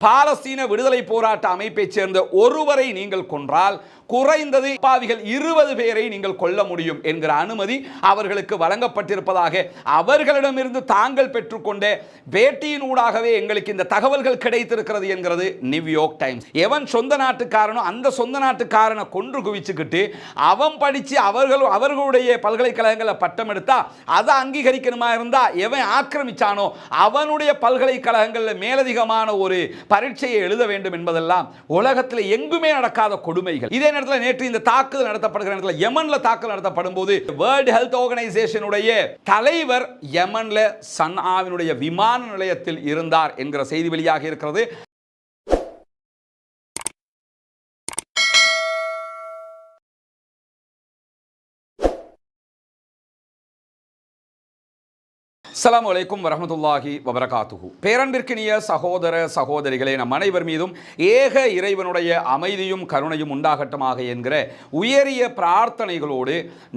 பாலஸ்தீன விடுதலை போராட்ட அமைப்பைச் சேர்ந்த ஒருவரை நீங்கள் கொன்றால் குறைந்தது பாவிகள் இருபது பேரை நீங்கள் கொல்ல முடியும் என்கிற அனுமதி அவர்களுக்கு வழங்கப்பட்டிருப்பதாக அவர்களிடமிருந்து தாங்கள் பெற்றுக்கொண்ட பேட்டியினூடாகவே எங்களுக்கு இந்த தகவல்கள் கிடைத்திருக்கிறது என்கிறது நியூயார்க் டைம்ஸ். எவன் சொந்த நாட்டுக்காரனோ அந்த சொந்த நாட்டுக்காரனை கொன்று குவிச்சுக்கிட்டு அவன் படித்து அவர்கள் அவர்களுடைய பல்கலைக்கழகங்களில் பட்டம் எடுத்தா அதை அங்கீகரிக்கணுமா இருந்தா எவன் ஆக்கிரமிச்சானோ அவனுடைய பல்கலைக்கழகங்களில் மேலதிகமான ஒரு பரீட்சையை எழுத வேண்டும் என்பதெல்லாம் உலகத்தில் எங்குமே நடக்காத கொடுமைகள். இதே நேரத்தில் நேற்று இந்த தாக்குதல் நடத்தப்படுகிற நேரத்தில் யமன்ல தாக்குதல் நடத்தப்படும் போது வேர்ல்டு ஹெல்த் ஆர்கனைசேஷனுடைய தலைவர் யமன்ல சன்ஆவினுடைய விமான நிலையத்தில் இருந்தார் என்கிற செய்தி வெளியாக இருக்கிறது. அஸ்லாம் வலைக்கும் வரஹ்மத்துல்லாஹி வபரகாத்துஹு. பேரன்பிற்கினிய சகோதர சகோதரிகளே நம் அனைவர் மீதும் ஏக இறைவனுடைய அமைதியும் கருணையும் உண்டாகட்டமாக என்கிற உயரிய பிரார்த்தனைகளோடு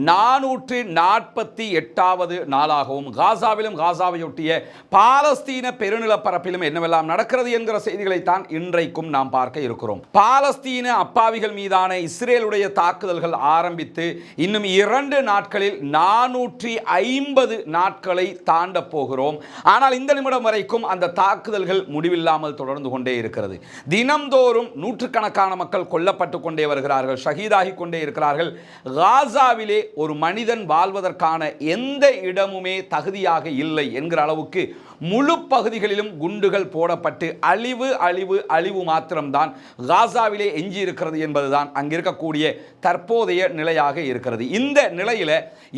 நானூற்று நாற்பத்தி எட்டாவது நாளாகவும் காசாவிலும் காசாவையொட்டிய பாலஸ்தீன பெருநிலப்பரப்பிலும் என்னவெல்லாம் நடக்கிறது என்கிற செய்திகளைத்தான் இன்றைக்கும் நாம் பார்க்க இருக்கிறோம். பாலஸ்தீன அப்பாவிகள் மீதான இஸ்ரேலுடைய தாக்குதல்கள் ஆரம்பித்து இன்னும் இரண்டு நாட்களில் நானூற்றி ஐம்பது நாட்களை தான் தாண்ட போகிறோம் ஆனால் இந்த நிமிடம் வரைக்கும் அந்த தாக்குதல்கள் முடிவில்லாமல் தொடர்ந்து கொண்டே இருக்கிறது. தினம்தோறும் நூற்றுக்கணக்கான மக்கள் கொல்லப்பட்டு கொண்டே வருகிறார்கள் ஷஹீதாகி கொண்டே இருக்கிறார்கள். காசாவிலே ஒரு மனிதன் வாழ்வதற்கான எந்த இடமுமே தகுதியாக இல்லை என்கிற அளவுக்கு முழு பகுதிகளிலும் குண்டுகள் போடப்பட்டு அழிவு அழிவு அழிவு மாத்திரம்தான் காசாவிலே எஞ்சி இருக்கிறது என்பதுதான் அங்கிருக்கக்கூடிய தற்போதைய நிலையாக இருக்கிறது. இந்த நிலையில்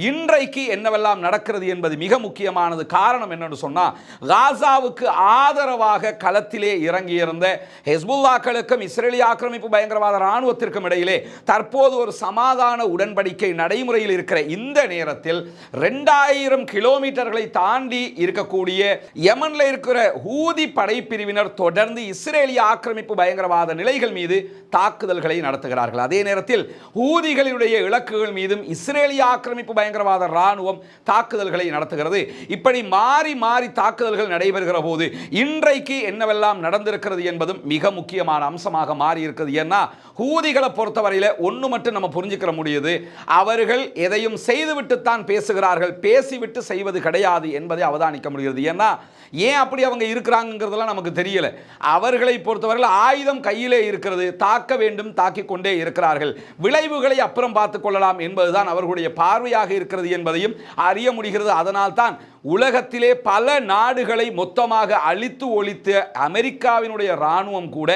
இன்றைக்கு என்னவெல்லாம் நடக்கிறது என்பது மிக முக்கியமானது காரணம் என்னன்னு சொன்னால் காசாவுக்கு ஆதரவாக களத்திலே இறங்கியிருந்த ஹெஸ்புல்லாக்களுக்கும் இஸ்ரேலி ஆக்கிரமிப்பு பயங்கரவாத இராணுவத்திற்கும் இடையிலே தற்போது ஒரு சமாதான உடன்படிக்கை நடைமுறையில் இருக்கிற இந்த நேரத்தில் ரெண்டாயிரம் கிலோமீட்டர்களை தாண்டி இருக்கக்கூடிய யமனில் இருக்கிற ஹூதி படைப்பிரிவினர் தொடர்ந்து இஸ்ரேலிய ஆக்கிரமிப்பு பயங்கரவாத நிலைகள் மீது தாக்குதல்களை நடத்துகிறார்கள். அதே நேரத்தில் ஹூதிகளினுடைய இலக்குகள் மீதும் இஸ்ரேலிய ஆக்கிரமிப்பு பயங்கரவாத இராணுவம் தாக்குதல்களை நடத்துகிறது. இப்படி மாறி மாறி தாக்குதல்கள் நடைபெறுகிற போது இன்றைக்கு என்னவெல்லாம் நடந்திருக்கிறது என்பதும் மிக முக்கியமான அம்சமாக மாறி இருக்கிறது ஏன்னா ஹூதிகளை பொறுத்தவரையில் ஒன்று மட்டும் நம்ம புரிஞ்சுக்கிற முடியுது. அவர்கள் எதையும் செய்துவிட்டுத்தான் பேசுகிறார்கள். பேசிவிட்டு செய்வது கிடையாது என்பதை அவதானிக்க முடிகிறது. ஏன்னா ஏன் அப்படி அவங்க இருக்கிறாங்கிறதெல்லாம் நமக்கு தெரியல. அவர்களை பொறுத்தவரையில் ஆயுதம் கையிலே இருக்கிறது. தாக்க வேண்டும் தாக்கிக் கொண்டே இருக்கிறார்கள். விளைவுகளை அப்புறம் பார்த்துக் கொள்ளலாம் என்பதுதான் அவர்களுடைய பார்வையாக இருக்கிறது என்பதையும் அறிய முடிகிறது. அதனால் தான் உலகத்திலே பல நாடுகளை மொத்தமாக அழித்து ஒழித்த அமெரிக்காவினுடைய இராணுவம் கூட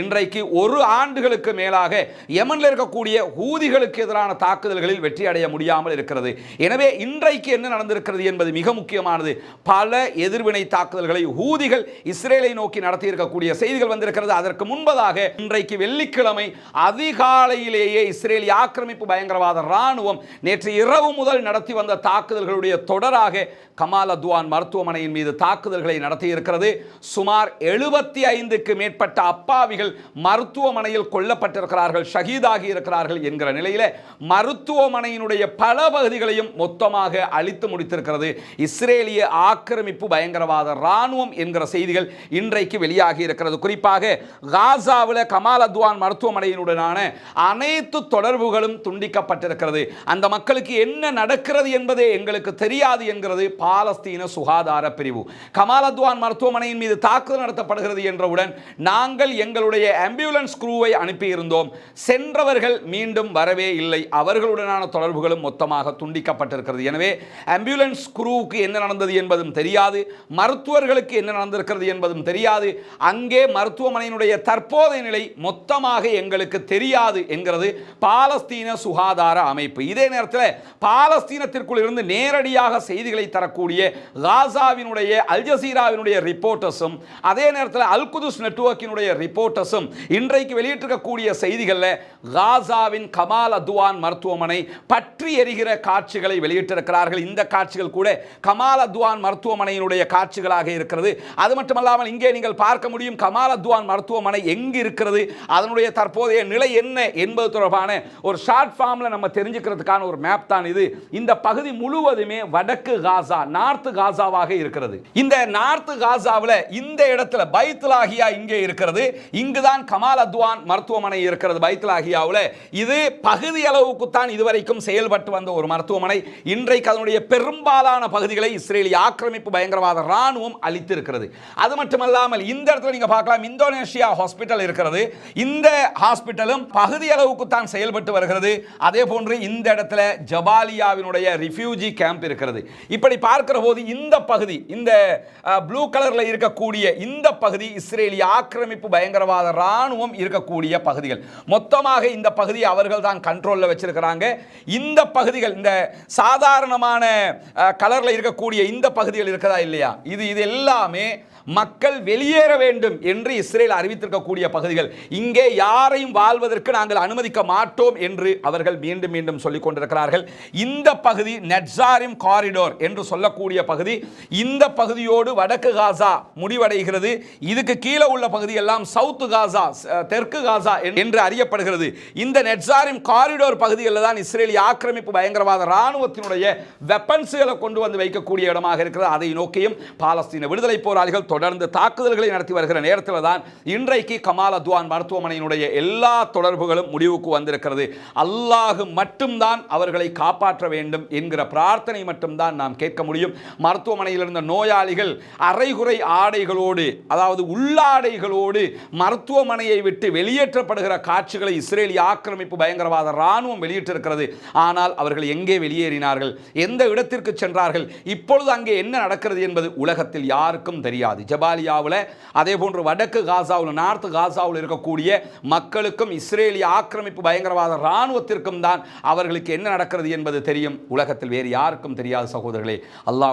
இன்றைக்கு ஒரு ஆண்டுகளுக்கு மேலாக யமனில் இருக்கக்கூடிய ஊதிகளுக்கு எதிரான தாக்குதல்களில் வெற்றி அடைய முடியாமல் இருக்கிறது. எனவே இன்றைக்கு என்ன நடந்திருக்கிறது என்பது மிக முக்கியமானது. பல எதிர்வினை தாக்குதல்களை ஊதிகள் இஸ்ரேலை நோக்கி நடத்தியிருக்கக்கூடிய செய்திகள் வந்திருக்கிறது. அதற்கு முன்பதாக இன்றைக்கு வெள்ளிக்கிழமை அதிகாலையிலேயே இஸ்ரேலி ஆக்கிரமிப்பு பயங்கரவாத இராணுவம் நேற்று இரவு முதல் நடத்தி வந்த தாக்குதல்களுடைய தொடராக கமால் ஜமால் அத்வான் மருத்துவமனையின் மீது தாக்குதல்களை நடத்தியிருக்கிறது. சுமார் எழுபத்தி ஐந்துக்கு மேற்பட்ட அப்பாவிகள் மருத்துவமனையில் கொல்லப்பட்டிருக்கிறார்கள் ஷஹீதாகி இருக்கிறார்கள் என்கிற நிலையில் மருத்துவமனையினுடைய பல பகுதிகளையும் மொத்தமாக அழித்து முடித்திருக்கிறது. இஸ்ரேலிய ஆக்கிரமிப்பு பயங்கரவாத இராணுவம் என்கிற செய்திகள் இன்றைக்கு வெளியாகி இருக்கிறது. குறிப்பாக காசாவில் கமால் அத்வான் மருத்துவமனையினுடனான அனைத்து தொடர்புகளும் துண்டிக்கப்பட்டிருக்கிறது. அந்த மக்களுக்கு என்ன நடக்கிறது என்பதே எங்களுக்கு தெரியாது என்கிறது பால பாலஸ்தீன சுகாதார பிரிவு. கமாலத்வான் மருத்துவமனையின் மீது தாக்குதல் நடத்தப்படுகிறது என்றவுடன் நாங்கள் எங்களுடைய ஆம்புலன்ஸ் குரூவை அனுப்பியிருந்தோம். சென்றவர்கள் மீண்டும் வரவே இல்லை. அவர்களுடனான தொடர்புகளும் மொத்தமாக துண்டிக்கப்பட்டிருக்கிறது. எனவே ஆம்புலன்ஸ் குரூவுக்கு என்ன நடந்தது என்பதும் தெரியாது. மருத்துவர்களுக்கு என்ன நடந்திருக்கிறது என்பதும் தெரியாது. அங்கே மருத்துவமனையினுடைய தற்போதைய நிலை மொத்தமாக எங்களுக்கு தெரியாது என்கிறது பாலஸ்தீன சுகாதார அமைப்பு. இதே நேரத்தில் பாலஸ்தீனத்திற்குள் இருந்து நேரடியாக செய்திகளை தரக்கூடிய காசாவினுடைய அல் ஜசீராவினுடைய ரிப்போர்ட்டர்ஸும் அதே நேரத்தில் அல் குதுஸ் நெட்வொர்க்கினுடைய ரிப்போர்ட்டர்ஸும் இன்றைக்கு வெளியிட்டிருக்கக்கூடிய செய்திகளில் காசாவின் கமால் அத்வான் மருத்துவமனை பற்றி எரிகிற காட்சிகளை வெளியிட்டிருக்கிறார்கள். இந்த காட்சிகள் கூட கமால் அத்வான் மருத்துவமனையினுடைய காட்சிகளாக இருக்கிறது. அது மட்டுமல்லாமல் இங்கே நீங்கள் பார்க்க முடியும் கமால் அத்வான் மருத்துவமனை எங்கு இருக்கிறது? அதனுடைய தற்போதைய நிலை என்ன என்பது தொடர்பான ஒரு ஷார்ட் ஃபார்மில் நம்ம தெரிஞ்சுக்கிறதுக்கான ஒரு மேப் தான் இது. இந்த பகுதி முழுவதுமே வடக்கு காசா நார்த்து காசாவாக இருக்கிறது. இந்த நார்த்து காசாவில் இந்த இடத்துல பைத்துலாகியா இங்கே இருக்கிறது. இங்குதான் கமால் அத்வான் மருத்துவமனை இருக்கிறது பைத்துலாகியாவில் இது பகுதி அளவுக்கு தான் இதுவரைக்கும் செயல்பட்டு வந்த ஒரு மருத்துவமனை. இன்றைக்கு அதனுடைய பெரும்பாலான பகுதிகளை இஸ்ரேலிய ஆக்கிரமிப்பு பயங்கரவாத இராணுவம் அளித்திருக்கிறது அது மட்டுமல்லாமல் இந்த இடத்துல நீங்கள் பார்க்கலாம் இந்தோனேஷியா ஹாஸ்பிட்டல் இருக்கிறது. இந்த ஹாஸ்பிட்டலும் பகுதி அளவுக்கு தான் செயல்பட்டு வருகிறது. அதே போன்று இந்த இடத்துல ஜபாலியாவினுடைய ரிஃப்யூஜி கேம்ப் இருக்கிறது. இப்படி பார்க்கிற போது இந்த பகுதி இந்த ப்ளூ கலரில் இருக்கக்கூடிய இந்த பகுதி இஸ்ரேலிய ஆக்கிரமிப்பு பயங்கரவாத ராணுவம் இருக்கக்கூடிய பகுதிகள். மொத்தமாக இந்த பகுதியை அவர்கள் தான் கண்ட்ரோலில் வச்சிருக்கிறாங்க. இந்த பகுதிகள் இந்த சாதாரணமான கலர்ல இருக்கக்கூடிய இந்த பகுதிகள் இருக்கதா இல்லையா? இது இது எல்லாமே மக்கள் வெளியேற வேண்டும் என்று இஸ்ரேல் அறிவித்திருக்கக்கூடிய பகுதிகள். இங்கே யாரையும் வாழ்வதற்கு நாங்கள் அனுமதிக்க மாட்டோம் என்று அவர்கள் மீண்டும் மீண்டும் சொல்லிக் கொண்டிருக்கிறார்கள். இந்த பகுதி நெட்சாரிம் காரிடோர் என்று சொல்லக்கூடிய பகுதி இந்த பகுதியோடு வடக்கு காசா முடிவடைகிறது. இதுக்கு கீழே உள்ள பகுதி எல்லாம் சவுத் காசா தெற்கு காசா என்று அறியப்படுகிறது. இந்த நெட்சாரிம் காரிடோர் பகுதிகளில் தான் இஸ்ரேலிய ஆக்கிரமிப்பு பயங்கரவாத ராணுவத்தினுடைய வெப்பன்ஸுகளை கொண்டு வந்து வைக்கக்கூடிய இடமாக இருக்கிறது. அதை நோக்கியும் பாலஸ்தீன விடுதலை போராளிகள் தொடர்ந்து தாக்குதல்களை நடத்தி வருகிற நேரத்தில் தான் இன்றைக்கு கமால் அத்வான் மருத்துவமனையினுடைய எல்லா தொடர்புகளும் முடிவுக்கு வந்திருக்கிறது. அல்லாஹ் மட்டும்தான் அவர்களை காப்பாற்ற வேண்டும் என்கிற பிரார்த்தனை மட்டும்தான் நாம் கேட்க முடியும். மருத்துவமனையில் இருந்த நோயாளிகள் அரைகுறை ஆடைகளோடு அதாவது உள்ளாடைகளோடு மருத்துவமனையை விட்டு வெளியேற்றப்படுகிற காட்சிகளை இஸ்ரேலிய ஆக்கிரமிப்பு பயங்கரவாத இராணுவம் வெளியிட்டிருக்கிறது. ஆனால் அவர்கள் எங்கே வெளியேறினார்கள்? எந்த இடத்திற்கு சென்றார்கள்? இப்பொழுது அங்கே என்ன நடக்கிறது என்பது உலகத்தில் யாருக்கும் தெரியாது. ஜபாலியாவில் அதே போன்று வடக்கு காசாவில் நார்த்து காசாவில் இருக்கக்கூடிய மக்களுக்கும் இஸ்ரேலிய ஆக்கிரமிப்பு பயங்கரவாத ராணுவத்திற்கும் தான் அவர்களுக்கு என்ன நடக்கிறது என்பது தெரியும். உலகத்தில் வேறு யாருக்கும் தெரியாத சகோதரர்களே.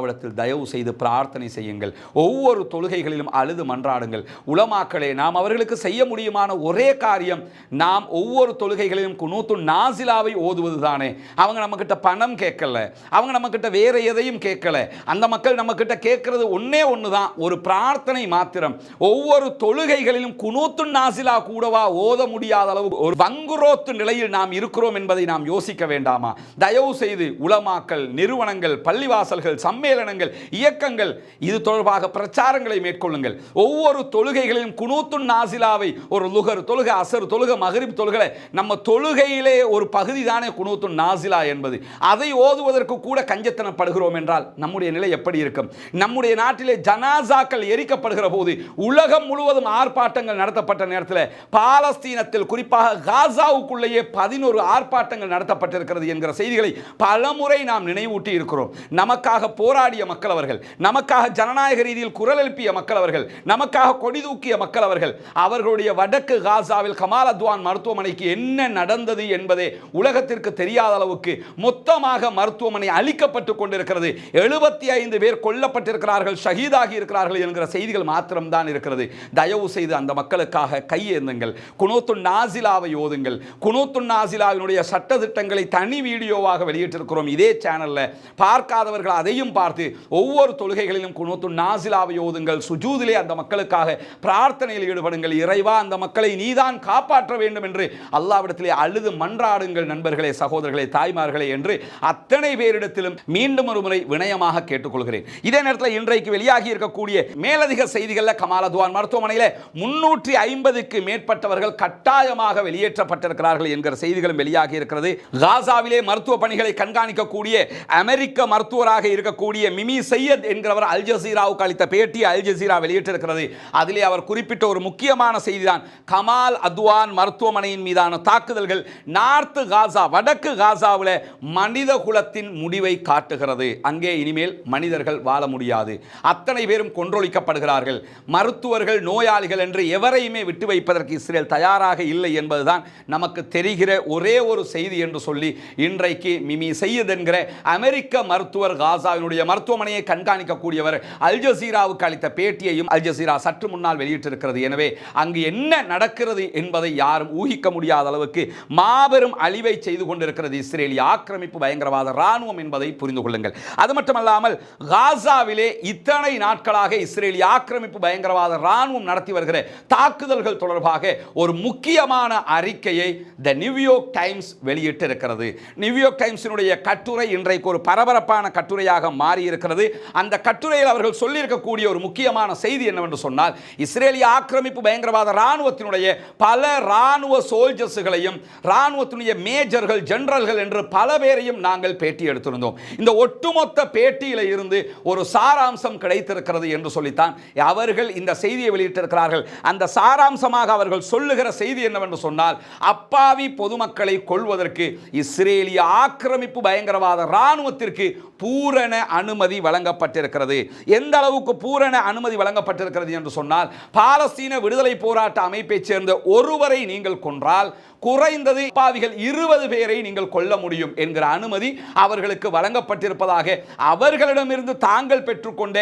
அல்லாவிடத்தில் தயவு செய்து பிரார்த்தனை செய்யுங்கள். ஒவ்வொரு தொழுகைகளிலும் அழுது மன்றாடுங்கள். உலமாக்களே நாம் அவர்களுக்கு செய்ய முடியுமான ஒரே காரியம் நாம் ஒவ்வொரு தொழுகைகளிலும் குனூத்து நாசிலாவை ஓதுவது தானே அவங்க நம்மக்கிட்ட பணம் கேட்கல. அவங்க நம்மக்கிட்ட வேற எதையும் கேட்கல. அந்த மக்கள் நம்மக்கிட்ட கேட்கறது ஒன்றே ஒன்று தான் ஒரு பிரார்த்தனை மாத்திரம். ஒவ்வொரு தொழுகைகளிலும் குனூத்து நாசிலா கூடவா ஓத முடியாத அளவு ஒரு வங்குரோத்து நிலையில் நாம் இருக்கிறோம் என்பதை நாம் யோசிக்க வேண்டாமா? தயவு செய்து உலமாக்கல் நிறுவனங்கள் பள்ளிவாசல்கள் சம்மேளனங்கள் இயக்கங்கள் இது தொடர்பாக பிரச்சாரங்களை மேற்கொள்ளுங்கள். ஒவ்வொரு தொழுகைகளிலும் குனூத்துன் நாசிலாவை ஒரு லுகர் தொழுகை அசர் தொழுக மகரிப் தொழுகை நம்ம தொழுகையிலே ஒரு பகுதி தானே குனூத்துன் நாசிலா என்பது. அதை ஓதுவதற்கு கூட கஞ்சத்தனப்படுகிறோம் என்றால் நம்முடைய நிலை எப்படி இருக்கும்? நம்முடைய நாட்டிலே ஜனாசாக்கள் எரிக்கப்படுகிற போது உலகம் முழுவதும் ஆர்ப்பாட்டங்கள் நடத்தப்பட்ட நேரத்தில் பாலஸ்தீனத்தில் குறிப்பாக காசாவுக்குள்ளேயே பதினோரு ஆர்ப்பாட்டங்கள் நடத்தப்பட்டிருக்கிறது என்கிற செய்திகளை பலமுறை நாம் நினைவூட்டி இருக்கிறோம். நமக்காக போராடிய மக்கள் அவர்கள் நமக்காக ஜனநாயக ரீதியில் குரல் எழுப்பிய மக்கள் அவர்கள் நமக்காக கொடி தூக்கிய மக்கள் அவர்கள் அவர்களுடைய வடக்கு காசாவில் கமால் அத்வான் மருத்துவமனைக்கு என்ன நடந்தது என்பதே உலகத்திற்கு தெரியாத அளவுக்கு மொத்தமாக மருத்துவமனை அழிக்கப்பட்டு கொண்டிருக்கிறது. எழுபத்தி ஐந்து பேர் கொல்லப்பட்டிருக்கிறார்கள் ஷஹீதாகி இருக்கிறார்கள் என்கிற செய்திகள் மாத்திரம்தான் இருக்கிறது. தயவு செய்து அந்த மக்களுக்காக கையேந்துங்கள். குனோத்துன் நாசிலாவை ஓதுங்கள். குனோத்து நாசிலாவினுடைய சட்ட திட்டங்களை தனி வீடியோவாக வெளியிட்டிருக்கிறோம். இதே சேனல்ல பார்க்காதவர்கள் அதையும் பார்த்து ஒவ்வொரு தொழுகைகளிலும் குணத்து நாசிலாவை ஓதுங்கள். சுஜூதிலே அந்த மக்களுக்காக பிரார்த்தனையில் ஈடுபடுங்கள். இறைவா அந்த மக்களை நீதான் காப்பாற்ற வேண்டும் என்று அல்லாவிடத்திலே அழுது மன்றாடுங்கள் நண்பர்களே சகோதரர்களே தாய்மார்களே என்று அத்தனை பேரிடத்திலும் மீண்டும் ஒரு முறை வினயமாக கேட்டுக்கொள்கிறேன். இதே நேரத்தில் இன்றைக்கு வெளியாகி இருக்கக்கூடிய மேலதிக செய்திகளில் கமாலதுவான் மருத்துவமனையில் முன்னூற்றி ஐம்பதுக்கு மேற்பட்டவர்கள் கட்டாயமாக வெளியேற்றப்பட்டிருக்கிறார்கள் என்கிற செய்திகளும் வெளியாகி இருக்கிறது. காசாவிலே மருத்துவ பணிகளை கண்காணிக்கக்கூடிய அமெரிக்க மருத்துவராக இருக்கக்கூடிய மிமி சையத் என்கிறவர் அல் ஜசீராவுக்கு அளித்த பேட்டி அல் ஜசீரா வெளியிட்டிருக்கிறது. அதிலே அவர் குறிப்பிட்ட ஒரு முக்கியமான செய்திதான். கமால் அத்வான் மருத்துவமனையின் மீதான தாக்குதல்கள் நார்த் காசா வடக்கு காசாவில் மனித குலத்தின் முடிவை காட்டுகிறது. அங்கே இனிமேல் மனிதர்கள் வாழ முடியாது. அத்தனை பேரும் கொன்றொழிக்கப்படுகிறார்கள். மருத்துவர்கள் நோயாளிகள் என்று எவரையுமே விட்டு வைப்பதற்கு இஸ்ரேல் தயாராக இல்லை என்பதுதான் நமக்கு தெரிகிற ஒரே ஒரு செய்தி என்று சொல்லி இன்றைக்கு மிமி செய்யத் என்கிற அமெரிக்க மருத்துவர் காசாவினுடைய மருத்துவமனையை கண்காணிக்கக்கூடியவர் அல் ஜசீராவுக்கு அளித்த பேட்டியையும் அல் ஜசீரா சற்று முன்னால் வெளியிட்டிருக்கிறது. எனவே அங்கு என்ன நடக்கிறது என்பதை யாரும் ஊகிக்க முடியாத அளவுக்கு மாபெரும் அழிவை செய்து கொண்டிருக்கிறது இஸ்ரேலிய ஆக்கிரமிப்பு பயங்கரவாத ராணுவம் என்பதை புரிந்து கொள்ளுங்கள். அது மட்டுமல்லாமல் காசாவிலே இத்தனை நாட்களாக இஸ்ரேலிய ஆக்கிரமிப்பு பயங்கரவாத ராணுவம் நடத்தி வருகிற தாக்குதல்கள் தொடர்பாக ஒரு முக்கியமான அறிக்கையை த நியூயோர்க் டைம்ஸ் வெளியிட்டிருக்கிறது. நியூயோர்க் டைம்ஸினுடைய கட்டுரை இன்றைக்கு ஒரு பரபரப்பான கட்டுரையாக மாறி மாறியிருக்கிறது. அந்த கட்டுரையில் அவர்கள் சொல்லியிருக்கக்கூடிய ஒரு முக்கியமான செய்தி என்னவென்று சொன்னால் இஸ்ரேலிய ஆக்கிரமிப்பு பயங்கரவாத இராணுவத்தினுடைய பல இராணுவ சோல்ஜர்ஸுகளையும் இராணுவத்தினுடைய மேஜர்கள் ஜெனரல்கள் என்று பல பேரையும் நாங்கள் பேட்டி எடுத்திருந்தோம். இந்த ஒட்டுமொத்த பேட்டியில் இருந்து ஒரு சாராம்சம் கிடைத்திருக்கிறது என்று சொல்லித்தான் அவர்கள் இந்த செய்தியை வெளியிட்டிருக்கிறார்கள். அந்த சாராம்சமாக அவர்கள் சொல்லுகிற செய்தி என்னவென்று சொன்னால் அப்பாவி பொதுமக்களை கொள்வதற்கு இஸ்ரேலிய ஆக்கிரமிப்பு பயங்கரவாத இராணுவத்திற்கு பூரண அனுமதி வழங்கப்பட்டிருக்கிறது. எந்த அளவுக்கு பூரண அனுமதி வழங்கப்பட்டிருக்கிறது என்று சொன்னால் பாலஸ்தீன விடுதலை போராட்ட அமைப்பைச் சேர்ந்த ஒருவரை நீங்கள் கொன்றால் குறைந்தது பாவிகள் இருபது பேரை நீங்கள் கொல்ல முடியும் என்கிற அனுமதி அவர்களுக்கு வழங்கப்பட்டிருப்பதாக அவர்களிடமிருந்து தாங்கள் பெற்றுக்கொண்ட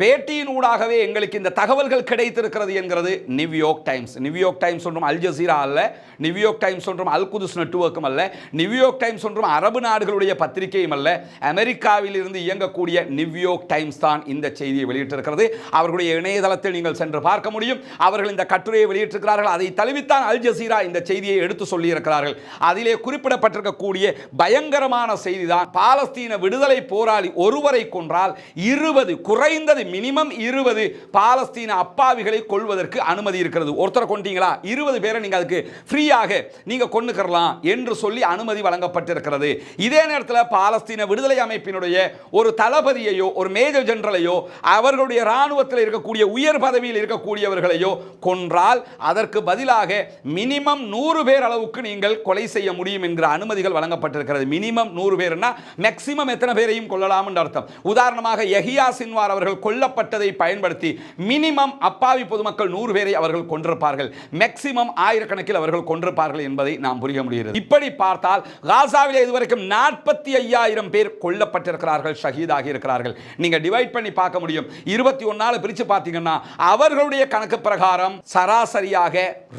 பேட்டியினூடாகவே எங்களுக்கு இந்த தகவல்கள் கிடைத்திருக்கிறது என்கிறது நியூயார்க் டைம்ஸ். நியூயார்க் டைம்ஸ் ஒன்றும் அல் ஜசீரா அல்ல நியூயார்க் டைம்ஸ் ஒன்றும் அல் குதுஸ் நெட்வொர்க்கும் அல்ல நியூயார்க் டைம்ஸ் ஒன்றும் அரபு நாடுகளுடைய பத்திரிகையும் அல்ல அமெரிக்காவில் இருந்து இயங்கக்கூடிய நியூயார்க் டைம்ஸ் தான் இந்த செய்தியை வெளியிட்டிருக்கிறது. அவர்களுடைய இணையதளத்தில் நீங்கள் சென்று பார்க்க முடியும். அவர்கள் இந்த கட்டுரையை வெளியிட்டிருக்கிறார்கள். அதை தழுவித்தான் அல் ஜசீரா இந்த செய்தியை எடுத்து சொல்லியிருக்கிறார்கள். அதிலே குறிப்பிடப்பட்டிருக்கக்கூடிய பயங்கரமான செய்தி தான் பாலஸ்தீன விடுதலை போராளி ஒருவரை கொன்றால் இருபது குறைந்தது மினிமம் இருபது பாலஸ்தீன அப்பாவிகளை கொள்வதற்கு அனுமதி இருக்கிறது. ஒருத்தரை கொண்டீங்களா? இருபது பேரை நீங்கள் அதுக்கு ஃப்ரீயாக நீங்கள் கொண்டுக்கிறலாம் என்று சொல்லி அனுமதி வழங்கப்பட்டிருக்கிறது. இதே நேரத்தில் பாலஸ்தீன விடுதலை அமைப்பினுடைய ஒரு தளபதியையோ ஒரு மேஜர் ஜெனரலையோ அவர்களுடைய இராணுவத்தில் இருக்கக்கூடிய உயர் பதவியில் இருக்கக்கூடியவர்களையோ கொன்றால் அதற்கு பதிலாக மினிமம் நூறு பேர் அளவுக்கு நீங்கள் கொலை செய்ய முடியும் என்கிற அனுமதிகள் வழங்கப்பட்டிருக்கிறது. மினிமம் நூறு பேர்னா மேக்சிமம் எத்தனை பேரையும் கொள்ளலாம் என்று அர்த்தம். உதாரணமாக எஹியா சின்வார் அவர்கள் கொல்லப்பட்டதை பயன்படுத்தி மினிமம் அப்பாவி பொதுமக்கள் நூறு பேரை அவர்கள் கொன்றிருப்பார்கள். மேக்சிமம் ஆயிரக்கணக்கில் அவர்கள் கொன்றிருப்பார்கள் என்பதை நாம் புரிய முடிகிறது. இப்படி பார்த்தால் காசாவில் இதுவரைக்கும் நாற்பத்தி ஐயாயிரம் பேர் கொல்லப்பட்டிருக்கிறார்கள் ஷஹீதாகி இருக்கிறார்கள். நீங்க டிவைட் பண்ணி பார்க்க முடியும். இருபத்தி ஒன்னால பிரிச்சு பார்த்தீங்கன்னா அவர்களுடைய கணக்கு பிரகாரம் சராசரியாக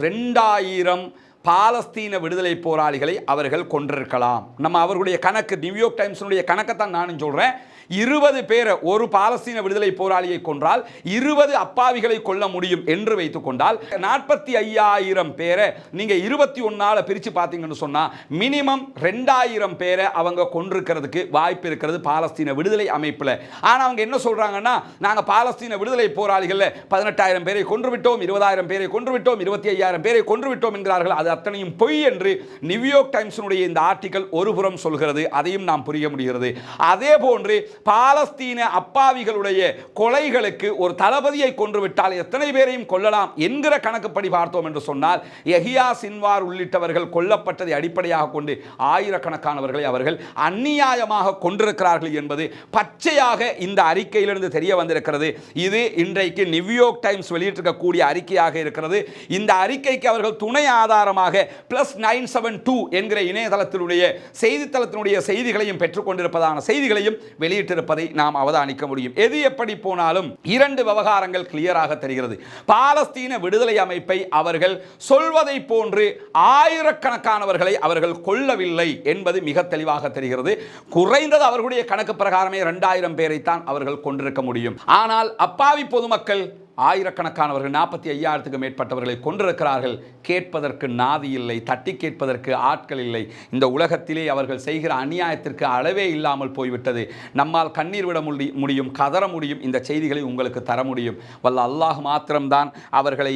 ரெண்டாயிரம் பாலஸ்தீன விடுதலை போராளிகளை அவர்கள் கொண்டிருக்கலாம் நம்ம அவர்களுடைய கணக்கு நியூயார்க் டைம்ஸினுடைய கணக்கைத்தான் நானும் சொல்கிறேன் இருபது பேரை ஒரு பாலஸ்தீன விடுதலை போராளியை கொன்றால் இருபது அப்பாவிகளை கொல்ல முடியும் என்று வைத்துக் கொண்டால் நாற்பத்தி ஐயாயிரம் பேரை நீங்கள் இருபத்தி ஒன்றால் பிரித்து பார்த்தீங்கன்னு சொன்னால் மினிமம் ரெண்டாயிரம் பேரை அவங்க கொண்டிருக்கிறதுக்கு வாய்ப்பு இருக்கிறது பாலஸ்தீன விடுதலை அமைப்பில். ஆனால் அவங்க என்ன சொல்கிறாங்கன்னா நாங்கள் பாலஸ்தீன விடுதலை போராளிகளில் பதினெட்டாயிரம் பேரை கொன்று விட்டோம் இருபதாயிரம் பேரை கொன்று விட்டோம் இருபத்தி ஐயாயிரம் பேரை கொன்று விட்டோம் என்கிறார்கள். அது அத்தனையும் பொய் என்று நியூயார்க் டைம்ஸினுடைய இந்த ஆர்டிக்கல் ஒருபுறம் சொல்கிறது அதையும் நாம் புரிய முடிகிறது. அதே போன்று பாலஸ்தீன அப்பாவிகளுடைய கொலைகளுக்கு ஒரு தளபதியை கொன்றுவிட்டால் எத்தனை பேரையும் கொல்லலாம் என்கிற கணக்குப்படி பார்த்தோம் என்று சொன்னால் எஹியா சின்வார் உள்ளிட்டவர்கள் கொல்லப்பட்டதை அடிப்படையாக கொண்டு ஆயிரக்கணக்கானவர்களை அவர்கள் அந்நியாயமாக கொண்டிருக்கிறார்கள் என்பது பச்சையாக இந்த அறிக்கையிலிருந்து தெரிய வந்திருக்கிறது. இது இன்றைக்கு நியூயார்க் டைம்ஸ் வெளியிட்டிருக்கக்கூடிய அறிக்கையாக இருக்கிறது. இந்த அறிக்கைக்கு அவர்கள் துணை ஆதாரமாக பிளஸ் நைன் செவன் டூ என்கிற இணையதளத்தினுடைய செய்தித்தளத்தினுடைய செய்திகளையும் பெற்றுக்கொண்டிருப்பதான செய்திகளையும் வெளியிட்டிருப்பதை நாம் அவதானிக்க முடியும். எது எப்படி போனாலும் இரண்டு விவகாரங்கள் கிளியராக தெரிகிறது. பாலஸ்தீன விடுதலை அமைப்பை அவர்கள் சொல்வதை போன்று ஆயிரக்கணக்கானவர்களை அவர்கள் கொல்லவில்லை என்பது மிக தெளிவாக தெரிகிறது. குறைந்தது அவர்களுடைய கணக்கு பிரகாரமே இரண்டாயிரம் பேரைத்தான் அவர்கள் கொண்டிருக்க முடியும். ஆனால் அப்பாவி பொதுமக்கள் ஆயிரக்கணக்கானவர்கள் நாற்பத்தி ஐயாயிரத்துக்கு மேற்பட்டவர்களை கொண்டிருக்கிறார்கள் கேட்பதற்கு நாதி இல்லை தட்டி கேட்பதற்கு ஆட்கள் இல்லை. இந்த உலகத்திலே அவர்கள் செய்கிற அநியாயத்திற்கு அளவே இல்லாமல் போய்விட்டது. நம்மால் கண்ணீர் விட முடி முடியும் கதற முடியும் இந்த செய்திகளை உங்களுக்கு தர முடியும். வல்ல அல்லாஹ் மாத்திரம்தான் அவர்களை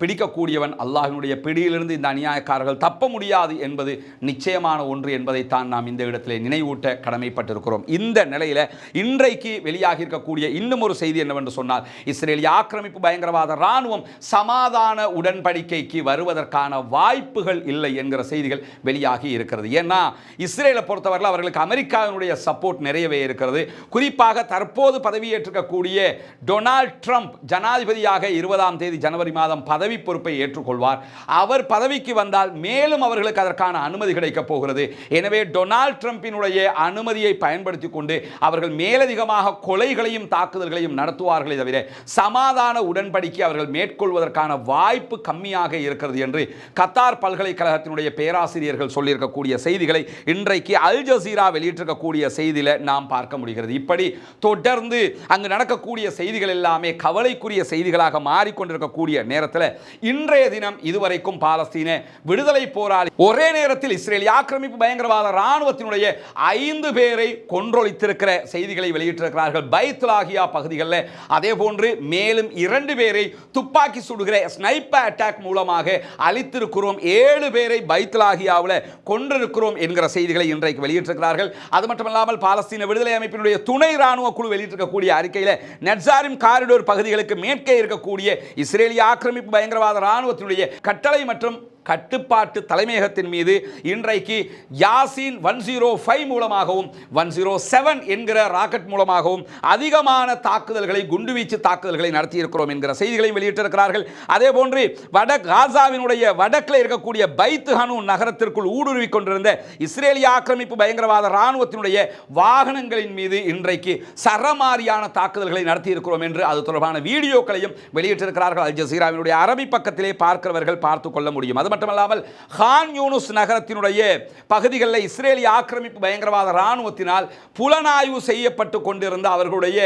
பிடிக்கக்கூடியவன். அல்லாஹினுடைய பிடியிலிருந்து இந்த அநியாயக்காரர்கள் தப்ப முடியாது என்பது நிச்சயமான ஒன்று என்பதைத்தான் நாம் இந்த இடத்திலே நினைவூட்ட கடமைப்பட்டிருக்கிறோம். இந்த நிலையில் இன்றைக்கு வெளியாகி இருக்கக்கூடிய இன்னும் ஒரு செய்தி என்னவென்று சொன்னால் இஸ்ரேலியா ஆக்கிரமிப்பு பயங்கரவாத இராணுவம் சமாதான உடன்படிக்கைக்கு வருவதற்கான வாய்ப்புகள் இல்லை என்கிற செய்திகள் வெளியாகி இருக்கிறது. ஏன்னா இஸ்ரேலை பொறுத்தவரையில் அவர்களுக்கு அமெரிக்காவினுடைய சப்போர்ட் நிறையவே இருக்கிறது. குறிப்பாக தற்போது பதவியேற்றிருக்கக்கூடிய டொனால்ட் ட்ரம்ப் ஜனாதிபதியாக இருபதாம் தேதி ஜனவரி மாதம் பதவி பொறுப்பை ஏற்றுக்கொள்வார். அவர் பதவிக்கு வந்தால் மேலும் அவர்களுக்கு அதற்கான அனுமதி கிடைக்கப் போகிறது. எனவே டொனால்ட் ட்ரம்பினுடைய அனுமதியை பயன்படுத்தி கொண்டு அவர்கள் மேலதிகமாக கொலைகளையும் தாக்குதல்களையும் நடத்துவார்களே தவிர சமாதான சமாதான உடன்படிக்கை அவர்கள் மேற்கொள்வதற்கான வாய்ப்பு கம்மியாக இருக்கிறது என்று கத்தார் பல்கலைக்கழகத்தினுடைய பேராசிரியர்கள் சொல்லியிருக்கக்கூடிய செய்திகளை இன்றைக்கு அல் ஜசீரா வெளியிட்டிருக்கக்கூடிய செய்தியில் நாம் பார்க்க முடிகிறது. இப்படி தொடர்ந்து அங்கு நடக்கக்கூடிய செய்திகள் எல்லாமே கவலைக்குரிய செய்திகளாக மாறிக்கொண்டிருக்கக்கூடிய நேரத்தில் இன்றைய தினம் இதுவரைக்கும் பாலஸ்தீன விடுதலை போராளி ஒரே நேரத்தில் இஸ்ரேல் ஆக்கிரமிப்பு பயங்கரவாத இராணுவத்தினுடைய ஐந்து பேரை கொன்றொழித்திருக்கிற செய்திகளை வெளியிட்டிருக்கிறார்கள். பைத்துலாகியா பகுதிகளில். அதே போன்று மேலும் மேலும் இரண்டு பேரை துப்பாக்கி சுடுகிற ஸ்னைப்பர் அட்டாக் மூலமாக அழித்திருக்கிறோம். ஏழு பேரை பைத்தலாகியாவில் கொன்றிருக்கிறோம் என்கிற செய்திகளை இன்றைக்கு வெளியிட்டிருக்கிறார்கள். அது மட்டுமல்லாமல் பாலஸ்தீன விடுதலை அமைப்பினுடைய துணை ராணுவ குழு வெளியிட்டிருக்கக்கூடிய அறிக்கையில் நெட்சாரிம் காரிடோர் பகுதிகளுக்கு மேற்கே இருக்கக்கூடிய இஸ்ரேலிய ஆக்கிரமிப்பு பயங்கரவாத இராணுவத்தினுடைய கட்டளை மற்றும் கட்டுப்பாட்டு தலைமையகத்தின் மீது இன்றைக்கு யாசின் ஒன் ஜீரோ ஃபைவ் மூலமாகவும் ஒன் ஜீரோ செவன் என்கிற ராக்கெட் மூலமாகவும் அதிகமான தாக்குதல்களை குண்டுவீச்சு தாக்குதல்களை நடத்தியிருக்கிறோம் என்கிற செய்திகளையும் வெளியிட்டிருக்கிறார்கள். அதே போன்று வட காசாவினுடைய வடக்கில் இருக்கக்கூடிய பைத்து ஹனு நகரத்திற்குள் ஊடுருவி கொண்டிருந்த இஸ்ரேலிய ஆக்கிரமிப்பு பயங்கரவாத இராணுவத்தினுடைய வாகனங்களின் மீது இன்றைக்கு சரமாரியான தாக்குதல்களை நடத்தியிருக்கிறோம் என்று அது தொடர்பான வீடியோக்களையும் வெளியிட்டிருக்கிறார்கள். அல் ஜசீராவினுடைய அரபி பக்கத்திலே பார்க்கிறவர்கள் பார்த்து கொள்ள முடியும். அது மட்டுமல்லாமல் ஹான் யூனுஸ் நகரத்தினுடைய பகுதிகளில் இஸ்ரேலிய ஆக்கிரமிப்பு பயங்கரவாத இராணுவத்தினால் புலனாய்வு செய்யப்பட்டு கொண்டிருந்த அவர்களுடைய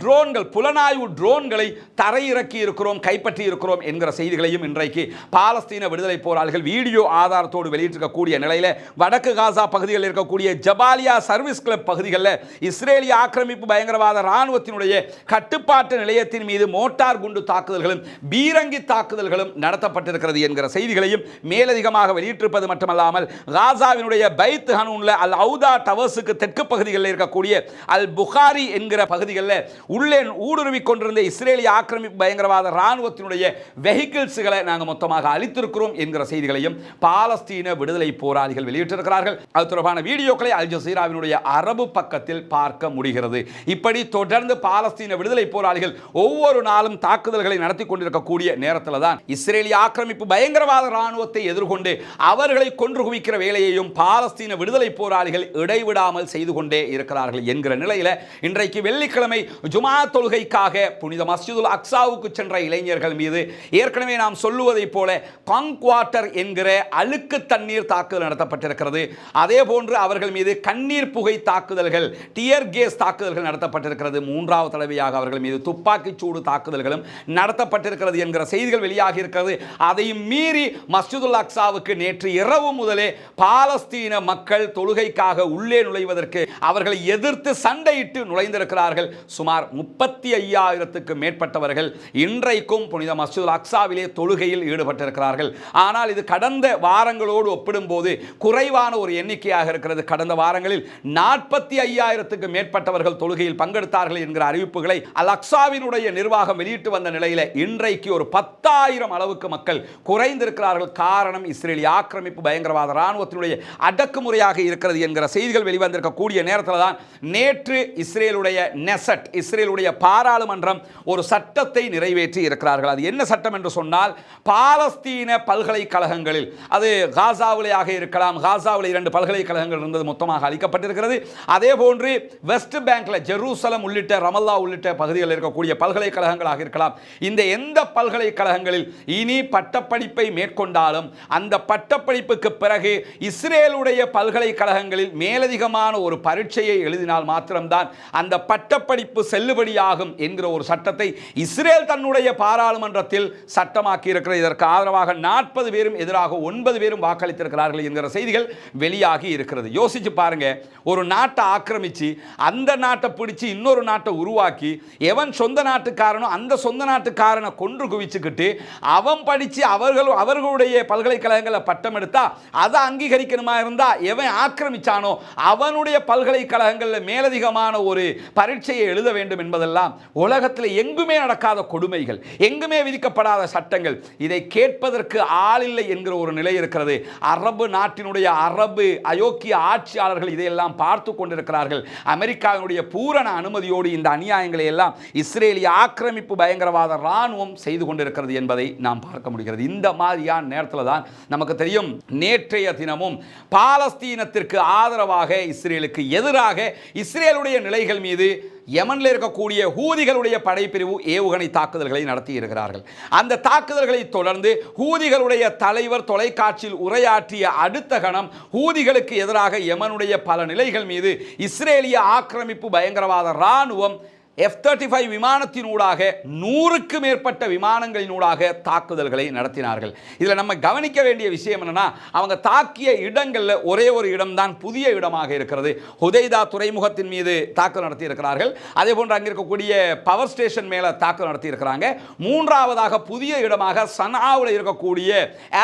ட்ரோன்கள் புலனாய்வு ட்ரோன்களை தரையிறக்கி இருக்கிறோம் கைப்பற்றி இருக்கிறோம் என்கிற செய்திகளையும் இன்றைக்கு பாலஸ்தீன விடுதலை போராளிகள் வீடியோ ஆதாரத்தோடு வெளியிட்டிருக்கக்கூடிய நிலையில் வடக்கு காசா பகுதிகளில் இருக்கக்கூடிய ஜபாலியா சர்வீஸ் கிளப் பகுதிகளில் இஸ்ரேலிய ஆக்கிரமிப்பு பயங்கரவாத இராணுவத்தினுடைய கட்டுப்பாட்டு நிலையத்தின் மீது மோட்டார் குண்டு தாக்குதல்களும் பீரங்கி தாக்குதல்களும் நடத்தப்பட்டிருக்கிறது என்கிற செய்திகளை செய்திகளையும் மேலதிகமாக வெளியிட்டிருப்பது மட்டுமல்லாமல் காசாவினுடைய பைத் ஹனூனில் அல் அவுதா டவர்ஸுக்கு தெற்கு பகுதிகளில் இருக்கக்கூடிய அல் புகாரி என்கிற பகுதிகளில் உள்ளே ஊடுருவி கொண்டிருந்த இஸ்ரேலிய ஆக்கிரமிப்பு பயங்கரவாத இராணுவத்தினுடைய வெஹிக்கிள்ஸுகளை நாங்கள் மொத்தமாக அளித்திருக்கிறோம் என்கிற செய்திகளையும் பாலஸ்தீன விடுதலை போராளிகள் வெளியிட்டிருக்கிறார்கள். அது தொடர்பான வீடியோக்களை அல் ஜசீராவினுடைய அரபு பக்கத்தில் பார்க்க முடிகிறது. இப்படி தொடர்ந்து பாலஸ்தீன விடுதலை போராளிகள் ஒவ்வொரு நாளும் தாக்குதல்களை நடத்தி கொண்டிருக்கக்கூடிய நேரத்தில் தான் இஸ்ரேலிய ஆக்கிரமிப்பு பயங்கரவாத இராணுவத்தை எதிர்கொண்டு அவர்களை கொன்று குவிக்கிற வேலையையும் பாலஸ்தீன விடுதலை போராளிகள் இடைவிடாமல் செய்து கொண்டே இருக்கிறார்கள் என்கிற நிலையில் இன்றைக்கு வெள்ளிக்கிழமை ஜுமா தொழுகைக்காக புனித மஸ்ஜிதுல் அக்சாவுக்கு சென்ற இளைஞர்கள் மீது ஏற்கனவே நாம் சொல்லுவதைப் போல காங்க்வாட்டர் என்கிற அழுக்கு தண்ணீர் தாக்குதல் நடத்தப்பட்டிருக்கிறது. அதே போன்று அவர்கள் மீது கண்ணீர் புகை தாக்குதல்கள் டியர் கேஸ் தாக்குதல்கள் நடத்தப்பட்டிருக்கிறது. மூன்றாவது தடவையாக அவர்கள் மீது துப்பாக்கிச் சூடு தாக்குதல்களும் நடத்தப்பட்டிருக்கிறது என்கிற செய்திகள் வெளியாகி இருக்கிறது. அதையும் மீறி மஸ்ஜிதுல் அக்ஸாவுக்கு நேற்று இரவு முதலே பாலஸ்தீன மக்கள் தொழுகைக்காக உள்ளே நுழைவதற்கு அவர்களை எதிர்த்து சண்டையிட்டு நுழைந்திருக்கிறார்கள். சுமார் முப்பத்தி ஐயாயிரத்துக்கு மேற்பட்டவர்கள் இன்றைக்கும் புனித மஸ்ஜிதுல் அக்ஸாவிலே தொழுகையில் ஈடுபட்டிருக்கிறார்கள். ஆனால் இது கடந்த வாரங்களோடு ஒப்பிடும்போது குறைவான ஒரு எண்ணிக்கையாக இருக்கிறது. கடந்த வாரங்களில் நாற்பத்தி ஐயாயிரத்துக்கு மேற்பட்டவர்கள் தொழுகையில் பங்கெடுத்தார்கள் என்கிற அறிவிப்புகளை அல் அக்சாவினுடைய நிர்வாகம் வெளியிட்டு வந்த நிலையில் இன்றைக்கு ஒரு பத்தாயிரம் அளவுக்கு மக்கள் குறைந்திருக்கிறார்கள். காரணம் இஸ்ரேலிய ஆக்கிரமிப்பு பயங்கரவாத இராணுவத்தினுடைய அடக்குமுறையாக இருக்கிறது என்கிற செய்திகள் வெளிவந்திருக்கக்கூடிய நேரத்தில் தான் நேற்று இஸ்ரேலுடைய நெசட் இஸ்ரேலுடைய பாராளுமன்றம் ஒரு சட்டத்தை நிறைவேற்றி இருக்கிறார்கள். அது என்ன சட்டம் என்று சொன்னால் பாலஸ்தீன பல்கலைக்கழகங்களில் அது காசாவிலேயாக இருக்கலாம் காசாவில் இரண்டு பல்கலைக்கழகங்கள் இருந்தது மொத்தமாக அளிக்கப்பட்டிருக்கிறது அதே போன்று வெஸ்ட் பேங்க்ல ஜெருசலம் உள்ளிட்ட ரமல்லா உள்ளிட்ட பகுதிகளில் இருக்கக்கூடிய பல்கலைக்கழகங்களாக இருக்கலாம். இந்த எந்த பல்கலைக்கழகங்களில் இனி பட்டப்படிப்பை மேற்கொண்டாலும் அந்த பட்டப்படிப்புக்கு பிறகு இஸ்ரேலுடைய பல்கலைக்கழகங்களில் மேலதிகமான ஒரு பரீட்சையை எழுதினால் மாத்திரம்தான் அந்த பட்டப்படிப்பு செல்லுபடியாகும் என்கிற ஒரு சட்டத்தை இஸ்ரேல் தன்னுடைய பாராளுமன்றத்தில் சட்டமாக்கி இருக்கிறது இதற்கு ஆதரவாக நாற்பது பேரும் எதிராக ஒன்பது பேரும் வாக்களித்திருக்கிறார்கள் என்கிற செய்திகள் வெளியாகி இருக்கிறது. யோசிச்சு பாருங்க ஒரு நாட்டை ஆக்கிரமிச்சு அந்த நாட்டை பிடிச்சு இன்னொரு நாட்டை உருவாக்கி எவன் சொந்த நாட்டுக்காரனோ அந்த சொந்த நாட்டுக்காரனை கொன்று குவிச்சுக்கிட்டு அவன் படித்து அவர்கள் அவர்களுடைய பல்கலைக்கழகங்களில் பட்டம் எடுத்தா அதை அங்கீகரிக்கணுமா இருந்தா எவன் ஆக்கிரமிச்சானோ அவனுடைய பல்கலைக்கழகங்களில் மேலதிகமான ஒரு பரீட்சையை எழுத வேண்டும் என்பதெல்லாம் உலகத்தில் எங்குமே நடக்காத கொடுமைகள் எங்குமே விதிக்கப்படாத சட்டங்கள். இதை கேட்பதற்கு ஆளில்லை என்கிற ஒரு நிலை இருக்கிறது. அரபு நாட்டினுடைய அரபு அயோக்கிய ஆட்சியாளர்கள் இதையெல்லாம் பார்த்து கொண்டிருக்கிறார்கள். அமெரிக்காவினுடைய பூரண அனுமதியோடு இந்த அநியாயங்களை எல்லாம் இஸ்ரேலிய ஆக்கிரமிப்பு பயங்கரவாத இராணுவம் செய்து கொண்டிருக்கிறது என்பதை நாம் பார்க்க முடிகிறது. இந்த மாதிரியான சரியான நேரத்தில் தான் நமக்கு தெரியும். நேற்றைய தினமும் பாலஸ்தீனத்திற்கு ஆதரவாக இஸ்ரேலுக்கு எதிராக இஸ்ரேலுடைய நிலைகள் மீது யமனில் இருக்கக்கூடிய ஹூதிகளுடைய படைப்பிரிவு ஏவுகணை தாக்குதல்களை நடத்தி இருக்கிறார்கள். அந்த தாக்குதல்களை தொடர்ந்து ஹூதிகளுடைய தலைவர் தொலைக்காட்சியில் உரையாற்றிய அடுத்த கணம் ஹூதிகளுக்கு எதிராக யமனுடைய பல நிலைகள் மீது இஸ்ரேலிய ஆக்கிரமிப்பு பயங்கரவாத இராணுவம் எஃப் தேர்ட்டி ஃபைவ் விமானத்தினூடாக நூறுக்கு மேற்பட்ட விமானங்களினூடாக தாக்குதல்களை நடத்தினார்கள். இதில் நம்ம கவனிக்க வேண்டிய விஷயம் என்னென்னா அவங்க தாக்கிய இடங்களில் ஒரே ஒரு இடம்தான் புதிய இடமாக இருக்கிறது. ஹுதைதா துறைமுகத்தின் மீது தாக்குதல் நடத்தியிருக்கிறார்கள். அதே போன்று அங்கே இருக்கக்கூடிய பவர் ஸ்டேஷன் மேலே தாக்குதல் நடத்தியிருக்கிறாங்க. மூன்றாவதாக புதிய இடமாக சனாவில் இருக்கக்கூடிய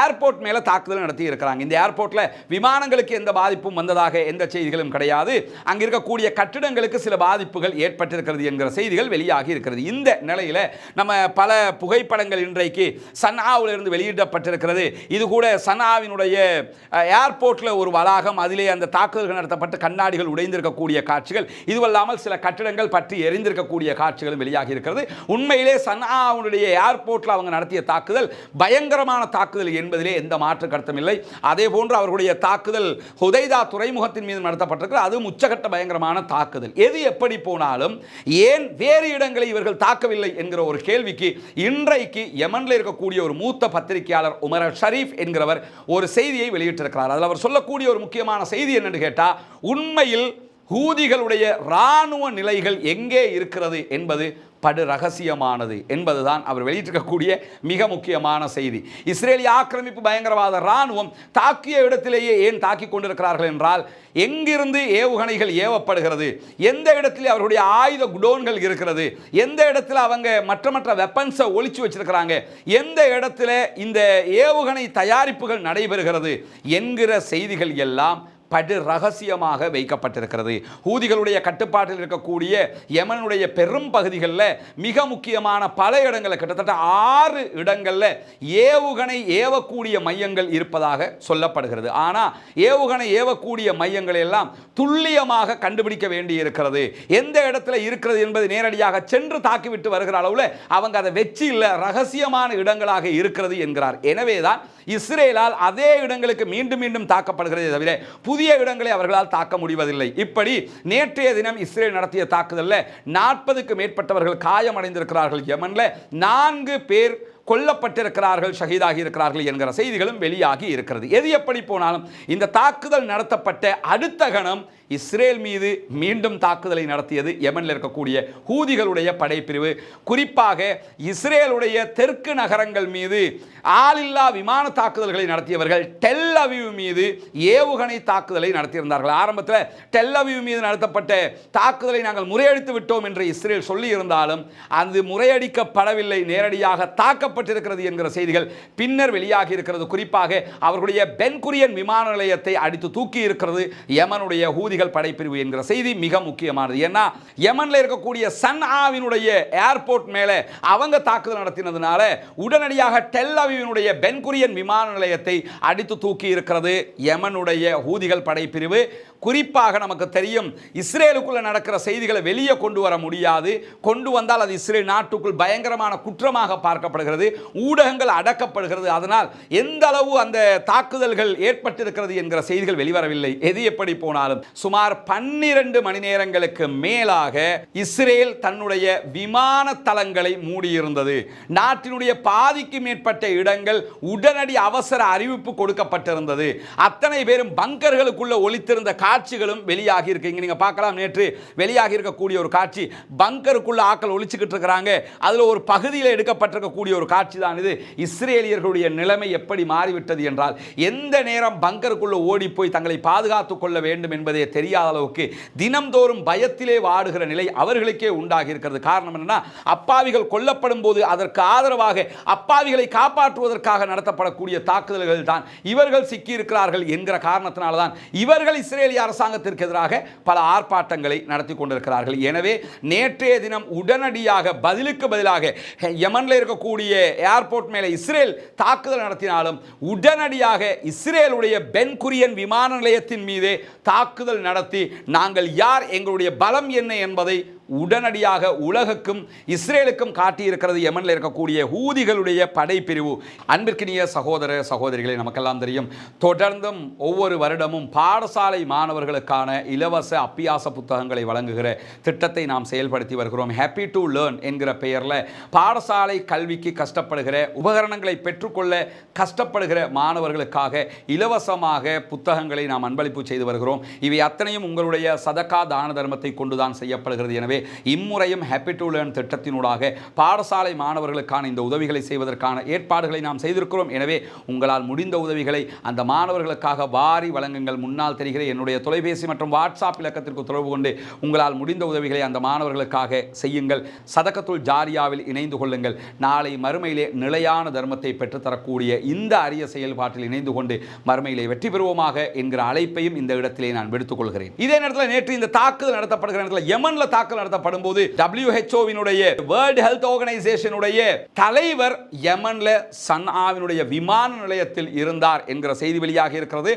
ஏர்போர்ட் மேலே தாக்குதல் நடத்தி இருக்கிறாங்க இந்த ஏர்போர்ட்டில் விமானங்களுக்கு எந்த பாதிப்பும் வந்ததாக எந்த செய்திகளும் கிடையாது. அங்கே இருக்கக்கூடிய கட்டிடங்களுக்கு சில பாதிப்புகள் ஏற்பட்டிருக்கிறது என்கிற செய்திகள் வெளியாகி இருக்கிறது. இந்த நிலையில் நம்ம பல புகைப்படங்கள் இன்றைக்கு சன்னாவிலிருந்து வெளியிடப்பட்டிருக்கிறது. இது கூட சன்னாவினுடைய ஏர்போர்ட்டில் ஒரு வளாகம் அதிலே அந்த தாக்குதல்கள் நடத்தப்பட்டு கண்ணாடிகள் உடைந்திருக்கக்கூடிய காட்சிகள் இதுவல்லாமல் சில கட்டிடங்கள் பற்றி எரிந்திருக்கக்கூடிய காட்சிகளும் வெளியாகி இருக்கிறது. உண்மையிலே சன்னாவுடைய ஏர்போர்ட்டில் அவங்க நடத்திய தாக்குதல் பயங்கரமான தாக்குதல் என்பதிலே எந்த மாற்று கருத்தும் இல்லை. அதே போன்று அவர்களுடைய தாக்குதல் ஹுதைதா துறைமுகத்தின் மீது நடத்தப்பட்டிருக்கிறது. அது உச்சகட்ட பயங்கரமான தாக்குதல். எது எப்படி போனாலும் ஏ ஏன் வேறு இடங்களை இவர்கள் தாக்கவில்லை என்கிற ஒரு கேள்விக்கு இன்றைக்கு யமனில் இருக்கக்கூடிய ஒரு மூத்த பத்திரிகையாளர் உமர் ஷரீஃப் என்கிறவர் ஒரு செய்தியை வெளியிட்டிருக்கிறார். அதில் அவர் சொல்லக்கூடிய ஒரு முக்கியமான செய்தி என்னன்னு கேட்டால் உண்மையில் ஹூதிகளுடைய இராணுவ நிலைகள் எங்கே இருக்கிறது என்பது படு ரகசியமானது என்பதுதான் அவர் வெளியிட்டிருக்கக்கூடிய மிக முக்கியமான செய்தி. இஸ்ரேலிய ஆக்கிரமிப்பு பயங்கரவாத இராணுவம் தாக்கிய இடத்திலேயே ஏன் தாக்கி கொண்டிருக்கிறார்கள் என்றால் எங்கிருந்து ஏவுகணைகள் ஏவப்படுகிறது எந்த இடத்துல அவருடைய ஆயுத குடோன்கள் இருக்கிறது எந்த இடத்துல அவங்க மற்ற மற்ற வெப்பன்ஸை ஒழிச்சு வச்சிருக்கிறாங்க எந்த இடத்துல இந்த ஏவுகணை தயாரிப்புகள் நடைபெறுகிறது என்கிற செய்திகள் எல்லாம் படு ரகசியமாக வைக்கப்பட்டிருக்கிறது. ஹூதிகளுடைய கட்டுப்பாட்டில் இருக்கக்கூடிய யமனுடைய பெரும் பகுதிகளில் மிக முக்கியமான பல இடங்களில் கிட்டத்தட்ட ஆறு இடங்களில் ஏவுகணை ஏவக்கூடிய மையங்கள் இருப்பதாக சொல்லப்படுகிறது. ஆனால் ஏவுகணை ஏவக்கூடிய மையங்கள் எல்லாம் துல்லியமாக கண்டுபிடிக்க வேண்டி இருக்கிறது எந்த இடத்துல இருக்கிறது என்பது நேரடியாக சென்று தாக்கிவிட்டு வருகிற அளவில் அவங்க அதை வெச்சு இல்லை ரகசியமான இடங்களாக இருக்கிறது என்கிறார். எனவே தான் இஸ்ரேலால் அதே இடங்களுக்கு மீண்டும் மீண்டும் தாக்கப்படுகிறதே தவிர புதிய இடங்களை அவர்களால் தாக்க முடிவதில்லை. இப்படி நேற்றைய தினம் இஸ்ரேல் நடத்திய தாக்குதலில் நாற்பதுக்கு மேற்பட்டவர்கள் காயமடைந்திருக்கிறார்கள் யமனில் நான்கு பேர் கொல்லப்பட்டிருக்கிறார்கள் ஷஹீதாகி இருக்கிறார்கள் என்கிற செய்திகளும் வெளியாகி இருக்கிறது. எது எப்படி போனாலும் இந்த தாக்குதல் நடத்தப்பட்ட அடுத்த கணம் இஸ்ரேல் மீது மீண்டும் தாக்குதலை நடத்தியது யமனில் இருக்கக்கூடிய ஹூதிகளுடைய படைப்பிரிவு. குறிப்பாக இஸ்ரேலுடைய தெற்கு நகரங்கள் மீது ஆளில்லா விமான தாக்குதல்களை நடத்தியவர்கள் டெல் அவிவ் மீது ஏவுகணை தாக்குதலை நடத்தியிருந்தார்கள். ஆரம்பத்தில் டெல் அவிவ் மீது நடத்தப்பட்ட தாக்குதலை நாங்கள் முறையடித்து விட்டோம் என்று இஸ்ரேல் சொல்லி இருந்தாலும் அது முறையடிக்கப்படவில்லை நேரடியாக தாக்கப்பட்டிருக்கிறது என்கிற செய்திகள் பின்னர் வெளியாகி இருக்கிறது. குறிப்பாக அவர்களுடைய பென்குரியன் விமான நிலையத்தை அடித்து தூக்கி இருக்கிறது யமனுடைய ஹூதிகள். ஹூதிகள் படைப்பிரிவு என்கிற செய்தி மிக முக்கியமானது. ஏன்னா யமனில் இருக்கக்கூடிய சன் ஆவினுடைய ஏர்போர்ட் மேலே அவங்க தாக்குதல் நடத்தினதுனால உடனடியாக டெல் அவிவினுடைய பென்குரியன் விமான நிலையத்தை அடித்து தூக்கி இருக்கிறது யமனுடைய ஹூதிகள் படைப்பிரிவு. குறிப்பாக நமக்கு தெரியும் இஸ்ரேலுக்குள்ள நடக்கிற செய்திகளை வெளியே கொண்டு வர முடியாது. கொண்டு வந்தால் அது இஸ்ரேல் நாட்டுக்குள் பயங்கரமான குற்றமாக பார்க்கப்படுகிறது ஊடகங்கள் அடக்கப்படுகிறது. அதனால் எந்த அளவு அந்த தாக்குதல்கள் ஏற்பட்டிருக்கிறது என்கிற செய்திகள் வெளிவரவில்லை. எது எப்படி போனாலும் சுமார் பன்னிரண்டு மணி நேரங்களுக்கு மேலாக இஸ்ரேல் தன்னுடைய விமான தளங்களை மூடியிருந்தது. நாட்டினுடைய பாதிக்கு மேற்பட்ட இடங்கள் உடனடி அவசர அறிவிப்பு கொடுக்கப்பட்டிருந்தது. அத்தனை பேரும் பங்கர்களுக்குள்ள ஒளித்திருந்த காட்சிகளும் வெளியாகி இருக்கு. இங்கே நீங்கள் பார்க்கலாம் நேற்று வெளியாகி இருக்கக்கூடிய ஒரு காட்சி. பங்கருக்குள்ள ஆக்கள் ஒழிச்சுக்கிட்டு இருக்கிறாங்க. அதுல ஒரு பகுதியில் எடுக்கப்பட்டிருக்கக்கூடிய ஒரு காட்சி தான் இது. இஸ்ரேலியர்களுடைய நிலைமை எப்படி மாறிவிட்டது என்றால் எந்த நேரம் பங்கருக்குள்ள ஓடி போய் தங்களை பாதுகாத்துக் கொள்ள வேண்டும் என்பதே தெரியாத அளவுக்கு தினம்தோறும் பயத்திலே வாடுகிற நிலை அவர்களுக்கே உண்டாகி இருக்கிறது காரணம் என்னன்னா அப்பாவிகள் கொல்லப்படும் போது அதற்கு ஆதரவாக அப்பாவிகளை காப்பாற்றுவதற்காக நடத்தப்படக்கூடிய தாக்குதல்கள் தான். இவர்கள் சிக்கியிருக்கிறார்கள் என்கிற காரணத்தினால தான் இவர்கள் இஸ்ரேலிய அரசாங்கத்திற்கு எதிராக பல ஆர்ப்பாட்டங்களை நடத்தி கொண்டிருக்கிறார்கள். எனவே நேற்றைய தினம் உடனடியாக பதிலுக்கு பதிலாக யமனில் இருக்கக்கூடிய ஏர்போர்ட் மேலே இஸ்ரேல் தாக்குதல் நடத்தினாலும் உடனடியாக இஸ்ரேலுடைய பென்குரியன் விமான நிலையத்தின் மீதே தாக்குதல் நடத்தி நாங்கள் யார் எங்களுடைய பலம் என்ன என்பதை உடனடியாக உலகுக்கும் இஸ்ரேலுக்கும் காட்டியிருக்கிறது யமனில் இருக்கக்கூடிய ஹூதிகளுடைய படைப்பிரிவு. அன்பிற்கினிய சகோதர சகோதரிகளை நமக்கெல்லாம் தெரியும். தொடர்ந்தும் ஒவ்வொரு வருடமும் பாடசாலை மாணவர்களுக்கான இலவச அப்பியாச புத்தகங்களை வழங்குகிற திட்டத்தை நாம் செயல்படுத்தி வருகிறோம். ஹாப்பி டு லேர்ன் என்கிற பெயரில் பாடசாலை கல்விக்கு கஷ்டப்படுகிற உபகரணங்களை பெற்றுக்கொள்ள கஷ்டப்படுகிற மாணவர்களுக்காக இலவசமாக புத்தகங்களை நாம் அன்பளிப்பு செய்து வருகிறோம். இவை அத்தனையும் உங்களுடைய சதக்கா தான தர்மத்தை கொண்டுதான் செய்யப்படுகிறது. எனவே இம்முறையும் ஹாப்பி டு லேர்ன் திட்டத்தினூடாக பாடசாலை மாணவர்களுக்கான இந்த உதவிகளை செய்வதற்கான ஏற்பாடுகளை நாம் செய்திருக்கிறோம். எனவே உங்களால் முடிந்த உதவிகளை அந்த மாணவர்களுக்காக வாரி வழங்குங்கள். முன்னால் தெரிகிற என்னுடைய தொலைபேசி மற்றும் வாட்ஸ்அப் இலக்கத்திற்கு தொடர்பு கொண்டு உங்களால் முடிந்த உதவிகளை அந்த மாணவர்களுக்காக செய்யுங்கள். சதக்கத்துள் ஜாரியாவில் இணைந்து கொள்ளுங்கள். நாளை மறுமையிலே நிலையான தர்மத்தை பெற்றுத்தரக்கூடிய இந்த அரிய செயல்பாட்டில் இணைந்து கொண்டு மறுமையிலே வெற்றி பெறுவோமாக என்கிற அழைப்பையும் இந்த இடத்திலே நான் விடுத்துக் கொள்கிறேன். இதே நேரத்தில் நேற்று இந்த தாக்குதல் நடத்தப்படுகிற நேரத்தில் யமன்ல தாக்குதல் நடத்தப்படும் போது டபிள்யூஹெச்ஓவினுடைய வேர்ல்ட் ஹெல்த் ஆர்கனைசேஷனுடைய தலைவர் யமன்ல சன்ஆவினுடைய விமான நிலையத்தில் இருந்தார் என்கிற செய்தி வெளியாக இருக்கிறது.